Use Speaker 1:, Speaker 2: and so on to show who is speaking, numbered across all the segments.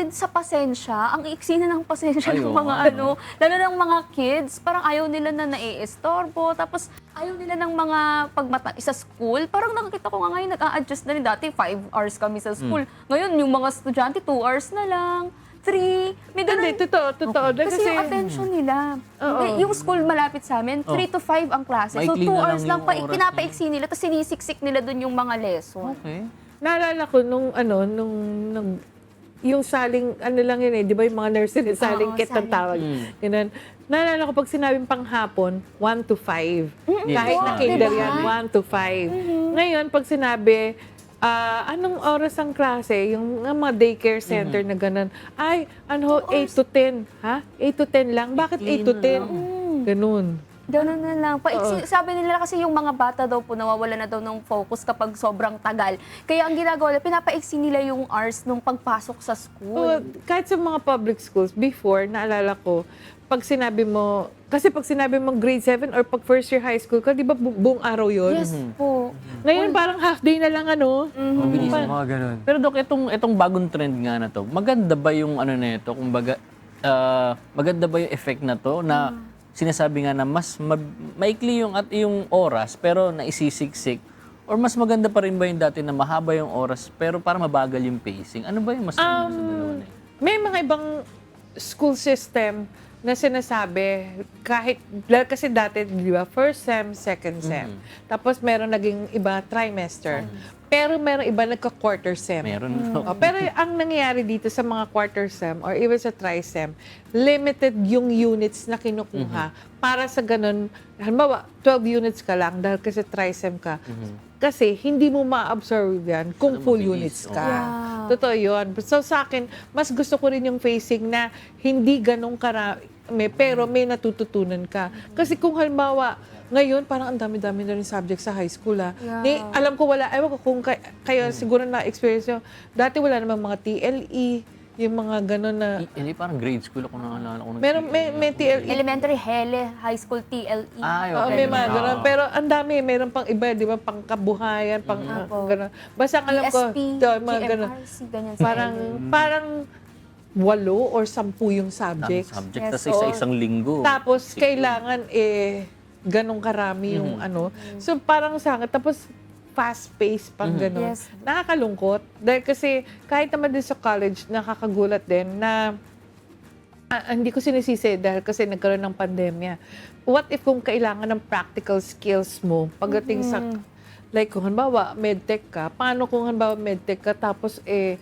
Speaker 1: pati sa pasensya, ang iksi na ng pasensya ng
Speaker 2: oo
Speaker 1: mga ano, lalo ng mga kids, parang ayaw nila na naiistorbo, tapos ayaw nila ng mga pagmata sa school. Parang nakikita ko nga ngayon, nag-a-adjust na rin. Dati, 5 hours kami sa school.
Speaker 2: Hmm.
Speaker 1: Ngayon, yung mga estudyante, 2 hours na lang. 3. May ganun.
Speaker 3: Hindi, totoo, totoo.
Speaker 1: Kasi,
Speaker 3: Kasi,
Speaker 1: yung attention nila.
Speaker 3: Oo.
Speaker 1: Eh, Yung school malapit sa amin, 3 to 5 ang klase. So,
Speaker 2: Maikli
Speaker 1: 2
Speaker 2: na lang
Speaker 1: hours lang,
Speaker 2: yung
Speaker 1: pa,
Speaker 2: oras
Speaker 1: pinapaiksi nila, tapos sinisiksik nila dun yung mga lesson.
Speaker 2: Okay.
Speaker 3: naalala ko nung ano, nung, nung yung saling, ano lang yun eh, di ba yung mga nursery, saling
Speaker 1: Oo,
Speaker 3: kit ang
Speaker 1: saling
Speaker 3: tawag.
Speaker 2: kit.
Speaker 3: Ganun. Naalala ko pag sinabing panghapon, 1 to 5. Kahit na kinder
Speaker 1: diba?
Speaker 3: yan, 1 to 5. Ngayon, pag sinabi, ah, anong oras ang klase? Yung nga mga daycare center na ganun. Ay, ano, 8 to 10. Ha? 8 to 10 lang? Bakit 8 to 10? Ganun.
Speaker 1: Ganun na lang. Paiksi, sabi nila kasi yung mga bata daw po nawawala na daw ng focus kapag sobrang tagal. Kaya ang ginagawa nila, pinapaiksi nila yung hours nung pagpasok sa school.
Speaker 3: kahit sa mga public schools, before, naalala ko, pag sinabi mo, kasi pag sinabi mo grade 7 or pag first year high school ka, di ba bu- buong araw yun?
Speaker 1: yes po.
Speaker 3: Ngayon parang half day na lang ano.
Speaker 4: Mabilis mga ganun.
Speaker 2: Pero Dok, itong, itong bagong trend nga na to, maganda ba yung ano na ito? Kumbaga, ah, maganda ba yung effect na to na sinasabi nga na mas ma- maikli yung at yung oras pero naisisiksik. Or mas maganda pa rin ba yung dati na mahaba yung oras pero para mabagal yung pacing? Ano ba yung mas maganda sa dalawa na yun?
Speaker 3: May mga ibang school system na sinasabi kahit dahil kasi dati di ba first sem second sem. Tapos meron naging iba trimester pero meron iba nagka quarter sem
Speaker 2: Meron.
Speaker 3: Oh, pero ang nangyayari dito sa mga quarter sem or even sa tri-sem, limited yung units na kinukuha para sa ganun. Halimbawa, 12 units ka lang dahil kasi tri-sem ka. Kasi hindi mo ma-absorb yan kung full units ka.
Speaker 1: Yeah.
Speaker 3: Totoo yun. So sa akin, mas gusto ko rin yung facing na hindi ganun karami, pero may natututunan ka. Kasi kung halimbawa, ngayon, parang ang dami-dami na rin subject sa high school, ha?
Speaker 1: Yeah.
Speaker 3: Ni, alam ko wala, ewan ko kung kay, kayo siguro na-experience nyo, dati wala namang mga TLE, yung mga gano'n na,
Speaker 2: Hindi, parang grade school ako naalala ko.
Speaker 3: meron, may, may TLE,
Speaker 1: Elementary, hele, high school, TLE.
Speaker 2: Ay,
Speaker 3: Oo,
Speaker 2: okay.
Speaker 3: may mga
Speaker 2: Oo.
Speaker 3: gano'n. Pero ang dami, meron pang iba, di ba, pang kabuhayan, pang
Speaker 1: Mm.
Speaker 3: uh, gano'n. Basta ang alam ko, to, mga gano'n.
Speaker 1: Sa
Speaker 3: Parang,
Speaker 1: LE.
Speaker 3: parang walo or sampu yung subjects.
Speaker 2: subject.
Speaker 1: Yes,
Speaker 2: Tapos
Speaker 3: oo.
Speaker 2: isang linggo.
Speaker 3: Tapos, kailangan eh, ganong karami yung
Speaker 2: Mhm.
Speaker 3: ano. So, parang sa akin, tapos fast-paced pang
Speaker 2: Mhm.
Speaker 3: ganon.
Speaker 1: Yes.
Speaker 3: Nakakalungkot. Dahil kasi, kahit naman din sa college, nakakagulat din na ah, hindi ko sinisisi dahil kasi nagkaroon ng pandemya. What if kung kailangan ng practical skills mo pagdating sa like kung halimbawa medtech ka, paano kung halimbawa medtech ka tapos eh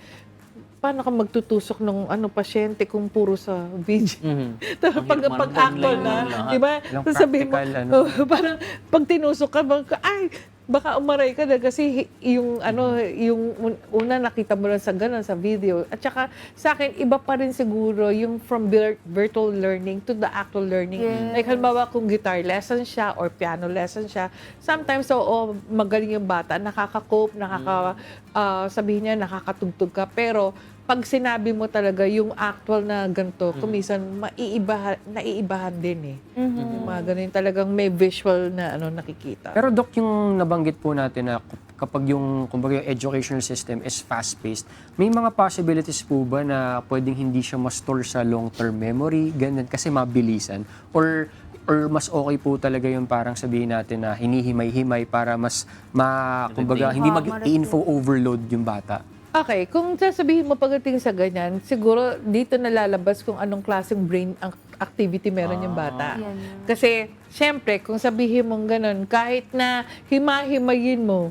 Speaker 3: paano ka magtutusok ng ano pasyente kung puro sa video?
Speaker 2: Mhm.
Speaker 3: Tapos pag,
Speaker 2: Ang hirap
Speaker 3: pag
Speaker 2: man,
Speaker 3: actor
Speaker 2: online
Speaker 3: na,
Speaker 2: lahat.
Speaker 3: di ba? Sasabihin mo,
Speaker 4: ano.
Speaker 3: oh, parang pag tinusok ka, baka, ay, baka umaray ka na kasi yung ano, yung un- una nakita mo lang sa ganun, sa video. At saka sa akin, iba pa rin siguro yung from vir- virtual learning to the actual learning.
Speaker 1: Yes.
Speaker 3: Like halimbawa kung guitar lesson siya or piano lesson siya, sometimes oo, magaling yung bata, nakaka-cope, nakaka, ah, sabihin niya, nakakatugtog ka. Pero pag sinabi mo talaga yung actual na ganito, kumisan maiibahan, naiibahan din eh.
Speaker 1: Mhm.
Speaker 3: Yung mga ganun talagang may visual na ano nakikita.
Speaker 4: Pero Dok, yung nabanggit po natin na kapag yung, kumbaga, yung educational system is fast-paced, may mga possibilities po ba na pwedeng hindi siya ma-store sa long-term memory, ganyan, kasi mabilisan? Or or mas okay po talaga yung parang sabihin natin na hinihimay-himay para mas ma, kumbaga, hindi mag-info overload yung bata?
Speaker 3: Okay, kung sasabihin mo pagdating sa ganyan, siguro dito nalalabas kung anong klaseng brain ang activity meron yung bata.
Speaker 1: Yan yun.
Speaker 3: Kasi, syempre, kung sabihin mong ganun, kahit na himahimayin mo,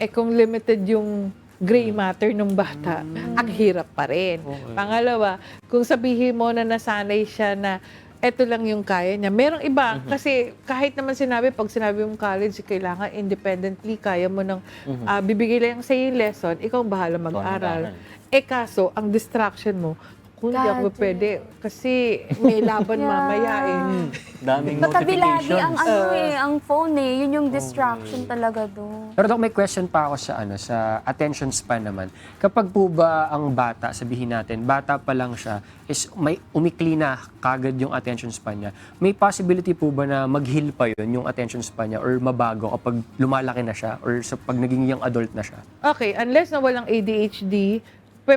Speaker 3: eh kung limited yung gray matter ng bata, ang hirap pa rin. Pangalawa, kung sabihin mo na nasanay siya na eto lang yung kaya niya. Merong iba, kasi kahit naman sinabi, pag sinabi mong college, kailangan independently, kaya mo ng, ah, bibigay lang sa yung lesson, ikaw ang bahala mag-aral.
Speaker 2: mag-aral.
Speaker 3: Eh kaso, ang distraction mo, kung hindi ako
Speaker 1: Gadget.
Speaker 3: pwede, kasi may laban
Speaker 1: Yeah.
Speaker 3: mamaya eh.
Speaker 2: Daming
Speaker 1: Katabi lagi ang
Speaker 2: notifications.
Speaker 1: ano eh, ang phone eh. Yun yung distraction talaga doon.
Speaker 4: Pero Dok, may question pa ako sa ano sa attention span naman. Kapag po ba ang bata, sabihin natin, bata pa lang siya, is may umikli na kagad yung attention span niya. May possibility po ba na mag-heal pa yun yung attention span niya or mabago kapag lumalaki na siya or sa pag naging young adult na siya?
Speaker 3: Okay, unless na walang ADHD,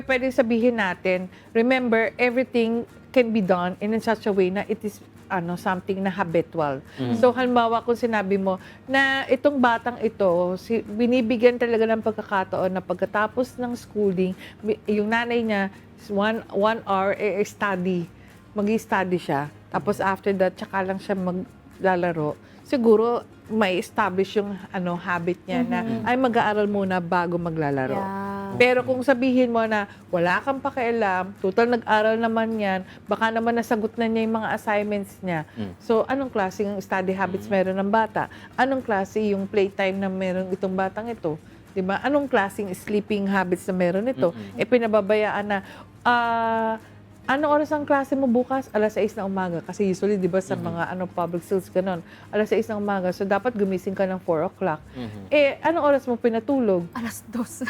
Speaker 3: pwede sabihin natin, remember, everything can be done in such a way na it is ano something na habitual. So halimbawa kung sinabi mo na itong batang ito, si, binibigyan talaga ng pagkakataon na pagkatapos ng schooling, yung nanay niya is one, one hour eh, eh, study, mag-study siya. Tapos after that, tsaka lang siya maglalaro. Siguro may establish yung ano habit niya na ay mag-aaral muna bago maglalaro.
Speaker 1: Yeah.
Speaker 3: Pero kung sabihin mo na wala kang pakialam, total nag-aral naman yan, baka naman nasagot na niya yung mga assignments niya. So, anong klase yung study habits meron ng bata? Anong klase yung playtime na meron itong batang ito? 'Di ba? Anong klaseng sleeping habits na meron ito? Eh pinababayaan na ah ano oras ang klase mo bukas? Alas 6 na umaga. Kasi usually, di ba, sa mga ano, public schools, ganun. Alas 6 na umaga. So, dapat gumising ka ng 4 o'clock. Eh, anong oras mo pinatulog?
Speaker 1: Alas dos.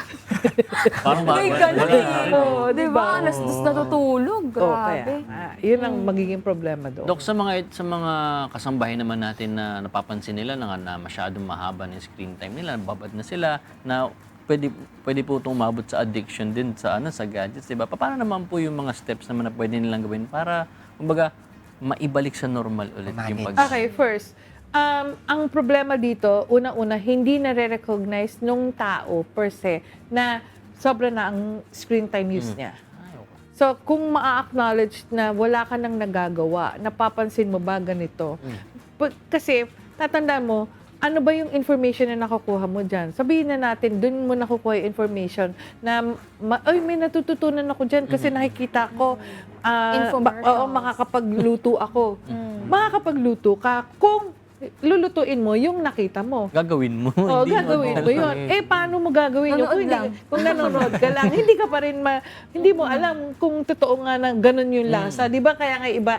Speaker 2: Parang ba?
Speaker 1: May ganun.
Speaker 3: Oo,
Speaker 1: Di ba? Alas dos natutulog.
Speaker 3: Oh, kaya,
Speaker 1: Grabe.
Speaker 3: ah, yun ang magiging problema doon.
Speaker 2: Dok, sa mga sa mga kasambahay naman natin na napapansin nila na, na masyadong mahaba ng screen time nila, babad na sila, na pwede pwede po itong umabot sa addiction din sa ano sa gadgets, 'di ba? Paano naman po yung mga steps naman na pwede nilang gawin para kumbaga maibalik sa normal ulit yung pag
Speaker 3: Okay, first, um, ang problema dito, una-una, hindi nare-recognize nung tao per se na sobra na ang screen time use niya. So, kung ma-acknowledge na wala ka nang nagagawa, napapansin mo ba ganito? Pag- kasi, tatandaan mo, ano ba yung information na nakukuha mo dyan? Sabihin na natin, dun mo nakukuha yung information na, ma- ay, may natututunan ako dyan kasi nakikita ko, ah, ba- oo, makakapagluto ako. Makakapagluto ka kung lulutuin mo yung nakita mo.
Speaker 2: gagawin mo.
Speaker 3: Oo,
Speaker 2: hindi mo-
Speaker 3: gagawin mo yun. Eh, paano mo gagawin yun?
Speaker 1: Nanonood
Speaker 3: Kung, hindi,
Speaker 1: lang.
Speaker 3: kung nanonood ka lang, hindi ka pa rin ma, hindi mo alam kung totoo nga na ganun yung lasa. Di ba? Kaya nga iba,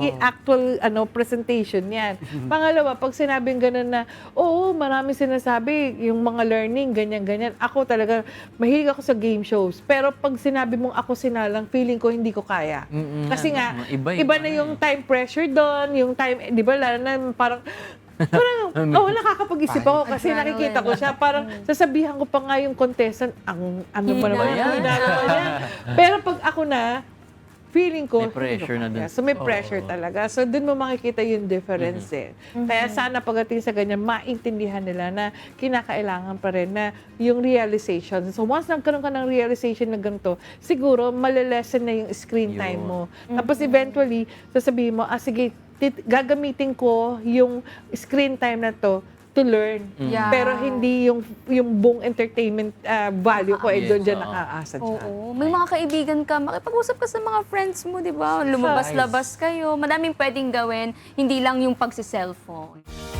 Speaker 3: i- actual ano presentation yan. Pangalawa, pag sinabing ganun na, oo, marami sinasabi, yung mga learning, ganyan-ganyan. Ako talaga, mahilig ako sa game shows. Pero pag sinabi mong ako sinalang, feeling ko hindi ko kaya.
Speaker 2: Mm-mm.
Speaker 3: Kasi nga,
Speaker 2: iba,
Speaker 3: iba,
Speaker 2: iba
Speaker 3: na
Speaker 2: na
Speaker 3: yung time pressure doon, yung time, di ba, lalo na parang, parang, oh, nakakapag-isip ako kasi nakikita ko siya. Parang sasabihan ko pa nga yung contestant, ang ano pa naman
Speaker 1: Hina.
Speaker 3: yan. hina naman yan. Pero pag ako na, feeling ko,
Speaker 2: May pressure na dun.
Speaker 3: So may pressure talaga. So dun mo makikita yung difference eh. Kaya sana pagdating sa ganyan, maintindihan nila na kinakailangan pa rin na yung realization. So once nagkaroon ka ng realization na ganito, siguro malilesen na yung screen time mo. Tapos eventually, sasabihin mo, ah sige, gagamitin ko yung screen time na to to learn.
Speaker 1: Yeah.
Speaker 3: Pero hindi yung yung buong entertainment ah, value ko eh
Speaker 2: Yes,
Speaker 3: doon dyan
Speaker 2: oo.
Speaker 3: nakaasa dyan.
Speaker 1: Oo. May mga kaibigan ka, makipag-usap ka sa mga friends mo, di ba? Lumabas-labas kayo. Madaming pwedeng gawin, hindi lang yung pagsi-cellphone.